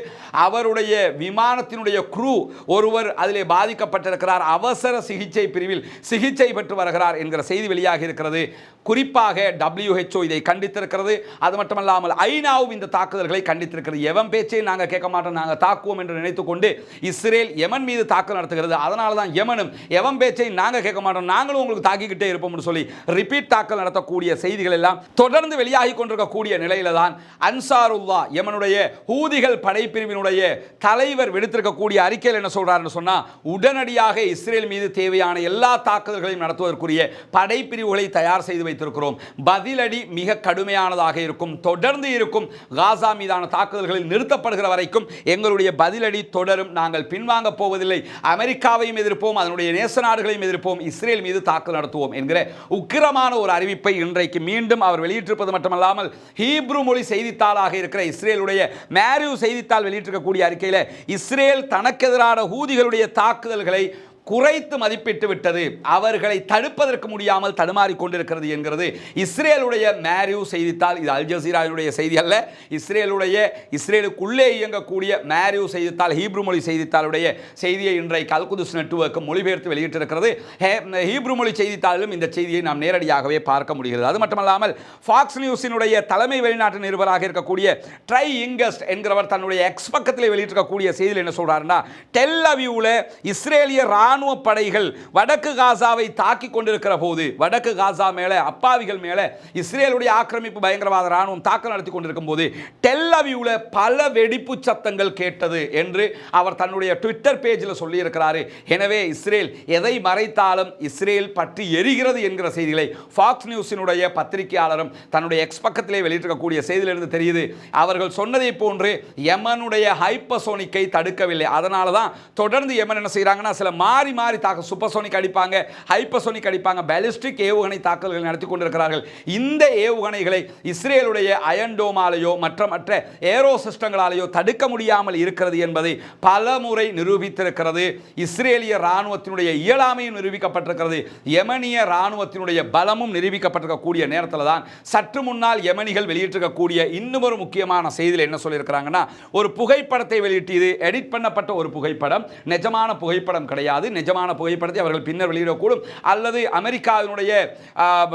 அவருடைய விமானத்தினுடைய குரூ ஒருவர் அதிலே பாதிக்கப்பட்டிருக்கிறார். அவசர சிகிச்சை பிரிவில் சிகிச்சை பெற்று வருகிறார் என்கிற செய்தி வெளியாக இருக்கிறது. குறிப்பாக டபிள்யூஹெச்ஓ இதை கண்டித்திருக்கிறது. அது மட்டுமல்லாமல் ஐநாவும் இந்த தாக்குதல்களை கண்டித்திருக்கிறது. எவன் பேச்சை நாங்கள் கேட்க மாட்டோம் நாங்கள் தாக்குவோம் என்று நினைத்துக்கொண்டு இஸ்ரேல் யமன் மீது தாக்குதல் நடத்துகிறது. அதனால தான் யமனும் எவன் பேச்சை நாங்கள் கேட்க மாட்டோம். நாங்களும் உங்களுக்கு தாக்கிக்கிட்டே இருப்போம்னு சொல்லி ரிப்பீட் தாக்கல் நடத்தக்கூடிய செய்திகள் எல்லாம் தொடர்ந்து வெளியாகி கொண்டிருக்கக்கூடிய நிலையில தான் அன்சாருல்லா எமனுடைய ஹூதிகள் படைப்பிரிவினுடைய தலைவர் விடுத்திருக்கக்கூடிய அறிக்கையில் என்ன சொல்றாருன்னு சொன்னால் உடனடியாக இஸ்ரேல் மீது தேவையான எல்லா தாக்குதல்களையும் நடத்துவதற்குரிய படைப்பிரிவுகளை தயார் செய்து வைத்திருக்கிறோம். பதிலடி மிக கடுமையானதாக இருக்கும். தொடர்ந்து இருக்கும். காசா மீதான தாக்குதல்களில் நிறுத்தப்படுகிற வரைக்கும் எங்களுடைய பதிலடி தொடரும். நாங்கள் பின்வாங்க போவதில்லை. அமெரிக்காவையும் எதிர்ப்போம். அதனுடைய நேச நாடுகளையும் எதிர்ப்போம் இஸ்ரேல் மீது தாக்குதல் நடத்துவோம் என்கிற உக்கிரமான ஒரு அறிவிப்பை இன்றைக்கு மீண்டும் அவர் வெளியிட்டிருப்பது மட்டுமல்லாமல் ஹீப்ரு மொழி செய்தித்தாளாக இருக்கிற இஸ்ரேலுடைய மேரியூ செய்தித்தாள் வெளியிட்டிருக்கக்கூடிய அறிக்கையில் இஸ்ரேல் தனக்கெதிரான ஹூதிகளுடைய தாக்குதல்களை குறைத்து மதிப்பிட்டு விட்டது. அவர்களை தடுப்பதற்கு முடியாமல் தடுமாறி கொண்டிருக்கிறது என்கிறது. இஸ்ரேலுடைய மேரியூ செய்தித்தாள் இது அல் ஜசீராவுடைய செய்தி அல்ல. இஸ்ரேலுடைய இஸ்ரேலுக்குள்ளே இயங்கக்கூடிய மேரியூ செய்தித்தாள் ஹீப்ரு மொழி செய்தித்தாளுடைய செய்தியை இன்றைக்கு அல்குதுஸ் நெட்வொர்க் மொழிபெயர்த்து வெளியிட்டிருக்கிறது. ஹே- ஹீப்ரு மொழி செய்தித்தாளிலும் இந்த செய்தியை நாம் நேரடியாகவே பார்க்க முடிகிறது. அது மட்டுமல்லாமல் ஃபாக்ஸ் நியூஸினுடைய தலைமை வெளிநாட்டு நிருபராக இருக்கக்கூடிய ட்ரை இங்கஸ்ட் என்கிறவர் தன்னுடைய எக்ஸ் பக்கத்தில் வெளியிட்டிருக்கக்கூடிய செய்தியில் என்ன சொல்கிறாருன்னா டெல் அவியூவில் இஸ்ரேலிய ராணுவ படைகள் வடக்கு காசாவை தாக்கி கொண்டிருக்கிற போது வடக்கு காசா மேலே அப்பாவிகள் மேலே இஸ்ரேலுடைய ஆக்கிரமிப்பு பயங்கரவாத ராணுவம் தாக்கல் நடத்தி கொண்டிருக்கும் போது டெல்லவியூவில் பல வெடிப்பு சத்தங்கள் கேட்டது என்று அவர் தன்னுடைய ட்விட்டர் பேஜில் சொல்லியிருக்கிறாரு. எனவே இஸ்ரேல் எதை மறைத்தாலும் இஸ்ரேல் பற்றி எரிகிறது என்கிற செய்திகளை ஃபாக்ஸ் நியூஸினுடைய பத்திரிகையாளரும் தன்னுடைய எக்ஸ் பக்கத்திலே வெளியிட்டிருக்கக்கூடிய செய்தியிலிருந்து தெரியுது. அவர்கள் சொன்னதை போன்று யமனுடைய ஹைப்பசோனிக்கை தடுக்கவில்லை. அதனால தான் தொடர்ந்து யமன் என்ன செய்கிறாங்கன்னா சில மாறி மாறி மாறி தாக்க சூப்பர்சோனிக் அடிப்பாங்க ஹைப்பர்சோனிக் அடிப்பாங்க பேலிஸ்டிக் ஏவுகணை தாக்கல்கள் நடத்தி கொண்டிருக்கிறார்கள். இந்த ஏவுகணைகளை இஸ்ரேலுடைய அயன்டோமாலேயோ மற்ற மற்ற ஏரோ சிஸ்டங்களாலேயோ தடுக்க முடியாமல் இருக்கிறது என்பதை பல முறை நிரூபித்திருக்கிறது. இஸ்ரேலிய இராணுவத்தினுடைய இயலாமையும் நிரூபிக்கப்பட்டிருக்கிறது. யமனிய இராணுவத்தினுடைய பலமும் நிரூபிக்கப்பட்டிருக்கக்கூடிய நேரத்தில் தான் சற்று முன்னால் யமனிகள் வெளியிட்டிருக்கக்கூடிய இன்னும் ஒரு முக்கியமான செய்தியில் என்ன சொல்லியிருக்கிறாங்கன்னா ஒரு புகைப்படத்தை வெளியிட்டு இது எடிட் பண்ணப்பட்ட ஒரு புகைப்படம். நிஜமான புகைப்படம் கிடையாது. நிஜமான புகைப்படத்தை அவர்கள் பின்னர் வெளியிடக்கூடும். அல்லது அமெரிக்காவினுடைய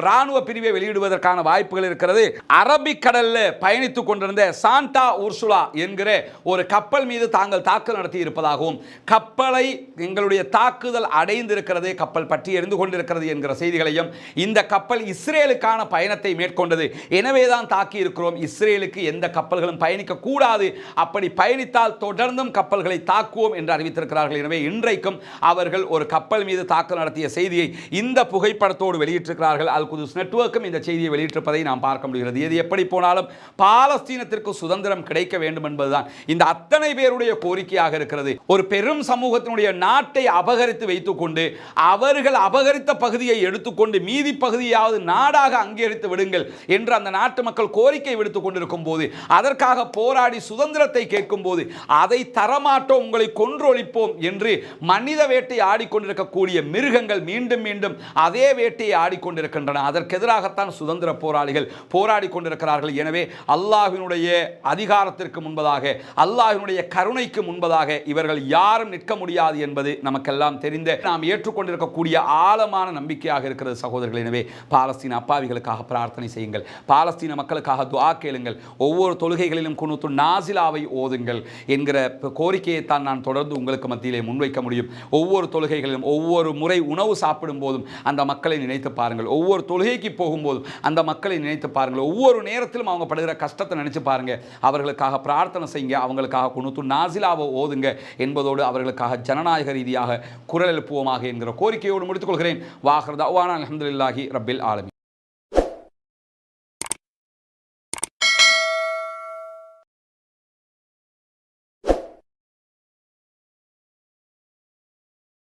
இராணுவ பிரிவை வெளியிடுவதற்கான வாய்ப்புகள் இருக்கிறது. அரபிக்கடல்ல பயணித்துக் கொண்டிருந்த சாண்டா உர்சுலா என்கிற ஒரு கப்பல் மீது தாங்கள் தாக்குதல் நடத்தி இருப்பதாகவும் கப்பலை எங்களுடைய தாக்குதல் அடைந்திருக்கிறது கப்பல் பற்றி எரிந்து கொண்டிருக்கிறது என்கிற செய்திகளையும் இந்த கப்பல் இஸ்ரேலுக்கான பயணத்தை மேற்கொண்டது. எனவே தான் தாக்கி இருக்கிறோம். இஸ்ரேலுக்கு எந்த கப்பல்களும் பயணிக்க கூடாது. அப்படி பயணித்தால் தொடர்ந்தும் கப்பல்களை தாக்குவோம் என்று அறிவித்திருக்கிறார்கள். எனவே இன்றைக்கும் அவர் அவர்கள் ஒரு கப்பல் மீது தாக்கல் நடத்திய செய்தியை இந்த புகைப்படத்தோடு வெளியிட்டிருக்கிறார்கள். அல் குதுஸ் நெட்வொர்க்கும் இந்த செய்தியை வெளியிட்டிருப்பதை நாம் பார்க்க முடிகிறது. எது எப்படி போனாலும் பாலஸ்தீனத்திற்கு சுதந்திரம் கிடைக்க வேண்டும் என்பதுதான். இந்த அத்தனை பேருடைய கோரிக்கையாக இருக்கிறது. ஒரு பெரும் சமூகத்தினுடைய நாட்டை அபகரித்து வைத்துக்கொண்டு அவர்கள் அபகரித்த பகுதியை எடுத்துக்கொண்டு மீதி பகுதியாவது நாடாக அங்கீகரித்து விடுங்கள் என்று அந்த நாட்டு மக்கள் கோரிக்கை விடுத்துக் கொண்டிருக்கும் போது அதற்காக போராடி சுதந்திரத்தை கேட்கும் போது அதை தரமாட்டோம் உங்களை கொன்றொழிப்போம் என்று மனித வேட்டை வேட்டை ஆடிக்கொண்டிருக்கக்கூடிய மிருகங்கள் மீண்டும் மீண்டும் அதே வேட்டையை ஆடிக்கொண்டிருக்கின்றன. அதற்கு எதிராகத்தான் சுதந்திர போராளிகள் போராடி கொண்டிருக்கிறார்கள் எனவே அல்லாஹினுடைய அதிகாரத்திற்கு முன்பதாக அல்லாஹினுடைய கருணைக்கு முன்பதாக இவர்கள் யாரும் நிற்க முடியாது என்பது நமக்கெல்லாம் தெரிந்த நாம் ஏற்றுக்கொண்டிருக்கக்கூடிய ஆழமான நம்பிக்கையாக இருக்கிறது சகோதரர்கள். எனவே பாலஸ்தீன அப்பாவிகளுக்காக பிரார்த்தனை செய்யுங்கள். பாலஸ்தீன மக்களுக்காக துவா கேளுங்கள். ஒவ்வொரு தொழுகைகளிலும் குணத்து நாசிலாவை ஓதுங்கள் என்கிற கோரிக்கையை தான் நான் தொடர்ந்து உங்களுக்கு மத்தியிலே முன்வைக்க முடியும். ஒவ்வொரு தொழுகைகளிலும் ஒவ்வொரு முறை உணவு சாப்பிடும் போதும் அந்த மக்களை நினைத்து பாருங்கள். ஒவ்வொரு தொழுகைக்கு போகும்போதும் அந்த மக்களை நினைத்து பாருங்கள். ஒவ்வொரு நேரத்திலும் அவங்க படுகிற கஷ்டத்தை நினைச்சு பாருங்க. அவர்களுக்காக பிரார்த்தனை செய்யுங்க. அவங்களுக்காக குணுத்து நாசிலாவை ஓதுங்க என்பதோடு அவர்களுக்காக ஜனநாயக ரீதியாக குரல் எழுப்புவோமாக என்கிற கோரிக்கையோடு முடித்துக் கொள்கிறேன். வாஹர் தவானா அலமதுல்லாஹி ரப்பில் ஆலமி